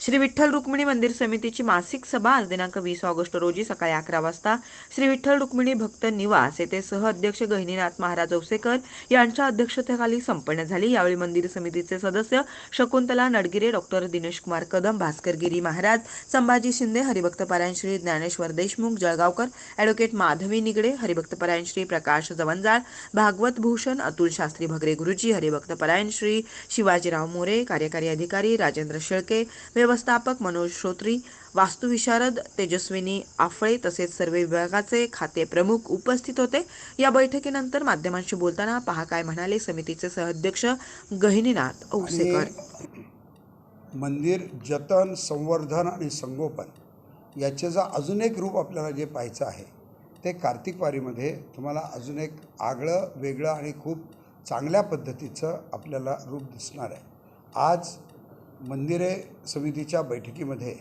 श्री विठ्ठल रुक्मिणी मंदिर समितीची मासिक सभा आज दिनांक वीस ऑगस्ट रोजी सकाळी अकरा वाजता. श्री विठ्ठल रुक्मिणी भक्त निवास येथे सह अध्यक्ष गहिनीनाथ महाराज औसेकर यांच्या अध्यक्षतेखाली संपन्न झाली. यावेळी मंदिर समितीचे सदस्य शकुंतला नडगिरे डॉक्टर दिनेश कुमार कदम भास्कर गिरी महाराज संभाजी शिंदे हरिभक्त पारायण श्री ज्ञानेश्वर देशमुख जळगावकर ॲडव्होकेट माधवी निगडे हरिभक्त पारायण श्री प्रकाश जवंजाळ भागवत भूषण अतुल शास्त्री भगरे गुरुजी हरिभक्त पारायण श्री शिवाजीराव मोरे कार्यकारी अधिकारी राजेंद्र शेळके व्यवस्थापक मनोज श्रोत्री वास्तुविशारद तेजस्विनी आफळे तसेच सर्व विभागाचे खाते प्रमुख उपस्थित होते. या बैठकीनंतर माध्यमांशी बोलताना पहा काय म्हणाले समितीचे सहअध्यक्ष गहिनीनाथ औसेकर. मंदिर जतन संवर्धन आणि संगोपन याचे जर अजून एक रूप आपल्याला जे पाहायचं आहे ते कार्तिक वारीमध्ये तुम्हाला अजून एक आगळं वेगळं आणि खूप चांगल्या पद्धतीचं आपल्याला रूप दिसणार आहे. आज मंदिरे समितीच्या बैठकीमध्ये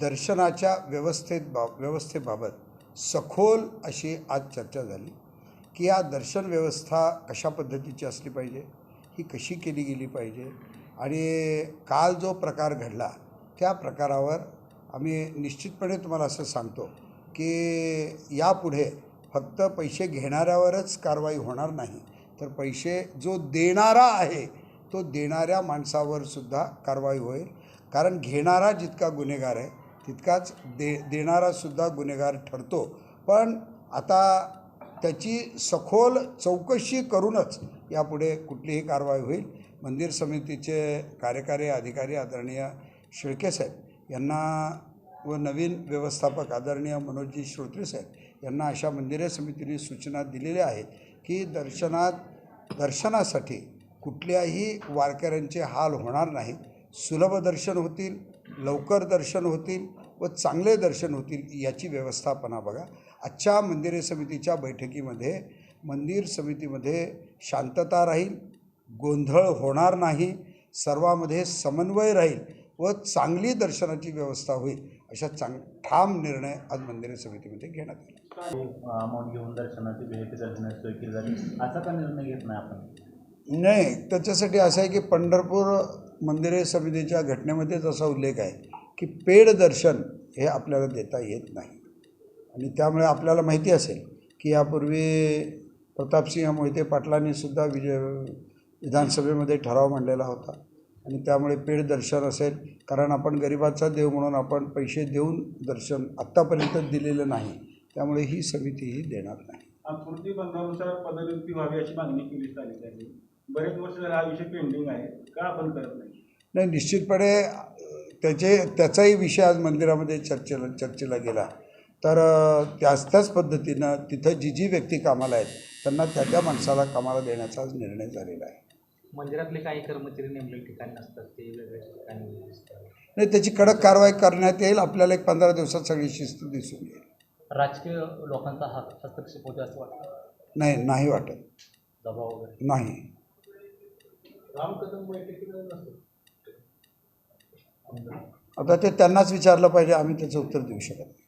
दर्शनाच्या व्यवस्थेत बा व्यवस्थेबाबत सखोल अशी आज चर्चा झाली की या दर्शन व्यवस्था कशा पद्धतीची असली पाहिजे ही कशी केली गेली पाहिजे आणि काल जो प्रकार घडला त्या प्रकारावर आम्ही निश्चितपणे तुम्हाला असं सांगतो की यापुढे फक्त पैसे घेणाऱ्यावरच कारवाई होणार नाही तर पैसे जो देणारा आहे तो देणाऱ्या माणसावर सुद्धा कारवाई होईल. कारण घेणारा जितका गुन्हेगार आहे तितकाच दे देणारासुद्धा गुन्हेगार ठरतो. पण आता त्याची सखोल चौकशी करूनच यापुढे कुठलीही कारवाई होईल. मंदिर समितीचे कार्यकारी अधिकारी आदरणीय शेळके साहेब यांना व नवीन व्यवस्थापक आदरणीय मनोजजी श्रोत्री साहेब यांना अशा मंदिरे समितीने सूचना दिलेल्या आहेत की दर्शनात दर्शनासाठी कुठल्याही वारकऱ्यांचे हाल होणार नाहीत सुलभ दर्शन होतील लवकर दर्शन होतील व चांगले दर्शन होतील याची व्यवस्थापना बघा. आजच्या मंदिरे समितीच्या बैठकीमध्ये मंदिर समितीमध्ये शांतता राहील गोंधळ होणार नाही सर्वामध्ये समन्वय राहील व चांगली दर्शनाची व्यवस्था होईल अशा चांग ठाम निर्णय आज मंदिर समितीमध्ये घेण्यात आला. अमाऊंट घेऊन दर्शनाची भेट दर्शनाची सोय केली जाते. असा का निर्णय घेत नाही आपण? नाही त्याच्यासाठी असं आहे की पंढरपूर मंदिरे समितीच्या घटनेमध्येच असा उल्लेख आहे की पेड दर्शन हे आपल्याला देता येत नाही. आणि त्यामुळे आपल्याला माहिती असेल की यापूर्वी प्रतापसिंह मोहिते पाटलांनी सुद्धा विजय विधानसभेमध्ये ठराव मांडलेला होता. आणि त्यामुळे पेड दर्शन असेल कारण आपण गरिबाचा देव म्हणून आपण पैसे देऊन दर्शन आत्तापर्यंत दिलेलं नाही. त्यामुळे ही समिती ही देणार नाही. बंधानुसार पदनियुक्ती व्हावी अशी मागणी केली चालली बरेच वर्ष झाले हा विषय पेंडिंग आहे. का आपण करत नाही? नाही निश्चितपणे त्याचे त्याचाही विषय आज मंदिरामध्ये चर्चेला चर्चेला गेला. तर त्याच त्याच पद्धतीनं तिथं जी जी व्यक्ती कामाला आहेत त्यांना त्या त्या माणसाला कामाला देण्याचा आज निर्णय झालेला आहे. मंदिरातले काही कर्मचारी नेमलेल्या ठिकाणी नसतात ते वेगळ्या ठिकाणी. नाही त्याची कडक कारवाई करण्यात येईल आपल्याला एक पंधरा दिवसात सगळी शिस्त दिसून येईल. राजकीय लोकांचा हात हस्तक्षेप होतो असं वाटतं? नाही नाही वाटत. दबाव वगैरे? नाही. राम कदम आता ते त्यांनाच विचारलं पाहिजे आम्ही त्याचं उत्तर देऊ शकत नाही.